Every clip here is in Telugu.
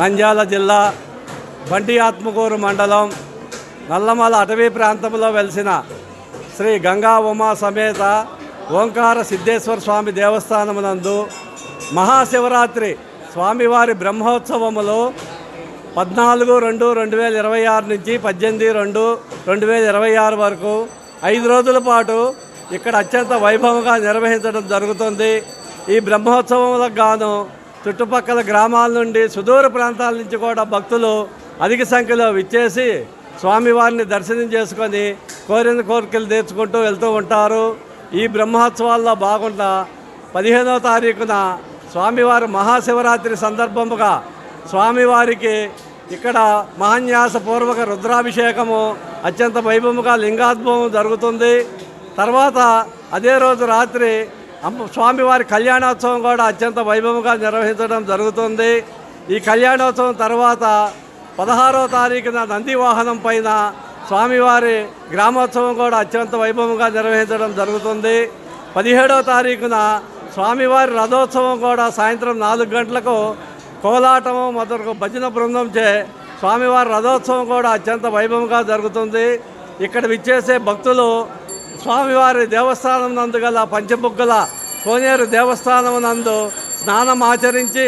నంద్యాల జిల్లా బండి ఆత్మకూరు మండలం నల్లమల అటవీ ప్రాంతంలో వెలిసిన శ్రీ గంగా ఉమా సమేత ఓంకార సిద్ధేశ్వర స్వామి దేవస్థానమునందు మహాశివరాత్రి స్వామివారి బ్రహ్మోత్సవములు పద్నాలుగు రెండు రెండు వేల ఇరవై ఆరు నుంచి పద్దెనిమిది రెండు రెండు వేల ఇరవై ఆరు వరకు ఐదు రోజుల పాటు ఇక్కడ అత్యంత వైభవంగా నిర్వహించడం జరుగుతుంది. ఈ బ్రహ్మోత్సవములకు గాను చుట్టుపక్కల గ్రామాల నుండి సుదూర ప్రాంతాల నుంచి కూడా భక్తులు అధిక సంఖ్యలో విచ్చేసి స్వామివారిని దర్శనం చేసుకొని కోరిన కోరికలు తీర్చుకుంటూ వెళ్తూ ఉంటారు. ఈ బ్రహ్మోత్సవాల్లో భాగంగా పదిహేనవ తారీఖున స్వామివారి మహాశివరాత్రి సందర్భముగా స్వామివారికి ఇక్కడ మహాన్యాసపూర్వక రుద్రాభిషేకము అత్యంత వైభవముగా లింగాద్భవం జరుగుతుంది. తర్వాత అదే రోజు రాత్రి స్వామివారి కళ్యాణోత్సవం కూడా అత్యంత వైభవంగా నిర్వహించడం జరుగుతుంది. ఈ కళ్యాణోత్సవం తర్వాత పదహారవ తారీఖున నంది వాహనం పైన స్వామివారి గ్రామోత్సవం కూడా అత్యంత వైభవంగా నిర్వహించడం జరుగుతుంది. పదిహేడవ తారీఖున స్వామివారి రథోత్సవం కూడా సాయంత్రం నాలుగు గంటలకు కోలాటము మొదలకు భజన బృందంచే స్వామివారి రథోత్సవం కూడా అత్యంత వైభవంగా జరుగుతుంది. ఇక్కడ విచ్చేసే భక్తులు స్వామివారి దేవస్థానం నందు గల పంచబుగ్గల కోనేరు దేవస్థానం నందు స్నానం ఆచరించి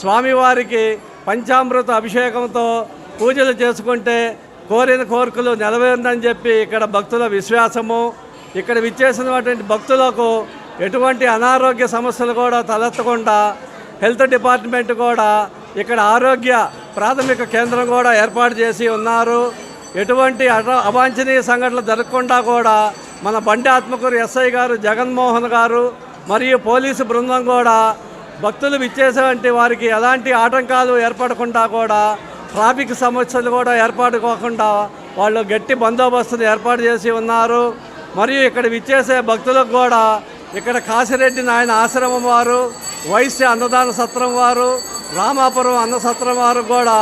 స్వామివారికి పంచామృత అభిషేకంతో పూజలు చేసుకుంటే కోరిన కోరికలు నెరవేరుందని చెప్పి ఇక్కడ భక్తుల విశ్వాసము. ఇక్కడ విచ్చేసినటువంటి భక్తులకు ఎటువంటి అనారోగ్య సమస్యలు కూడా తలెత్తకుండా హెల్త్ డిపార్ట్మెంట్ కూడా ఇక్కడ ఆరోగ్య ప్రాథమిక కేంద్రం కూడా ఏర్పాటు చేసి ఉన్నారు. ఎటువంటి అట అవాంఛనీయ సంఘటనలు జరగకుండా కూడా మన బండి ఆత్మకూరు ఎస్ఐ గారు జగన్మోహన్ గారు మరియు పోలీసు బృందం కూడా భక్తులు విచ్చేసేవంటి వారికి ఎలాంటి ఆటంకాలు ఏర్పడకుండా కూడా ట్రాఫిక్ సమస్యలు కూడా ఏర్పాటు కాకుండా వాళ్ళు గట్టి బందోబస్తును ఏర్పాటు చేసి ఉన్నారు. మరియు ఇక్కడ విచ్చేసే భక్తులకు కూడా ఇక్కడ కాశిరెడ్డి నాయన ఆశ్రమం వారు వైశ్య అన్నదాన సత్రం వారు రామాపురం అన్న సత్రం వారు కూడా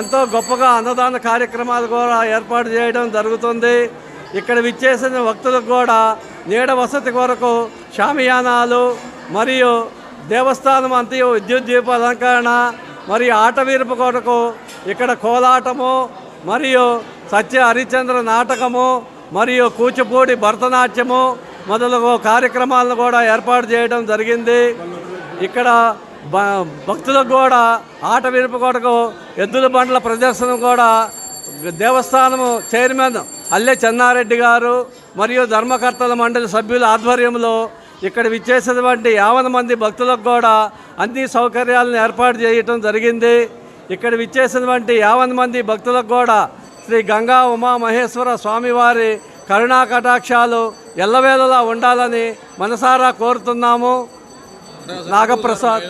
ఎంతో గొప్పగా అన్నదాన కార్యక్రమాలు కూడా ఏర్పాటు చేయడం జరుగుతుంది. ఇక్కడ విచ్చేసిన భక్తులకు కూడా నీడ వసతి కొరకు షామియానాలు మరియు దేవస్థానం అంతయు విద్యుత్ దీప అలంకరణ మరియు ఆట వీరుపు కొరకు ఇక్కడ కోలాటము మరియు సత్య హరిచంద్ర నాటకము మరియు కూచిపూడి భరతనాట్యము మొదలగు కార్యక్రమాలను కూడా ఏర్పాటు చేయడం జరిగింది. ఇక్కడ బ- భక్తులకు కూడా ఆట విరుపు కొరకు ఎద్దుల బండ్ల ప్రదర్శన కూడా దేవస్థానము చైర్మన్ అల్లె చెన్నారెడ్డి గారు మరియు ధర్మకర్తల మండలి సభ్యుల ఆధ్వర్యంలో ఇక్కడ విచ్చేసినటువంటి యావన మంది భక్తులకు కూడా అన్ని సౌకర్యాలను ఏర్పాటు చేయటం జరిగింది. ఇక్కడ విచ్చేసినటువంటి యావన మంది భక్తులకు కూడా శ్రీ గంగా ఉమా మహేశ్వర స్వామివారి కరుణా కటాక్షాలు ఎల్లవేళలా ఉండాలని మనసారా కోరుతున్నాము. నాగప్రసాద్.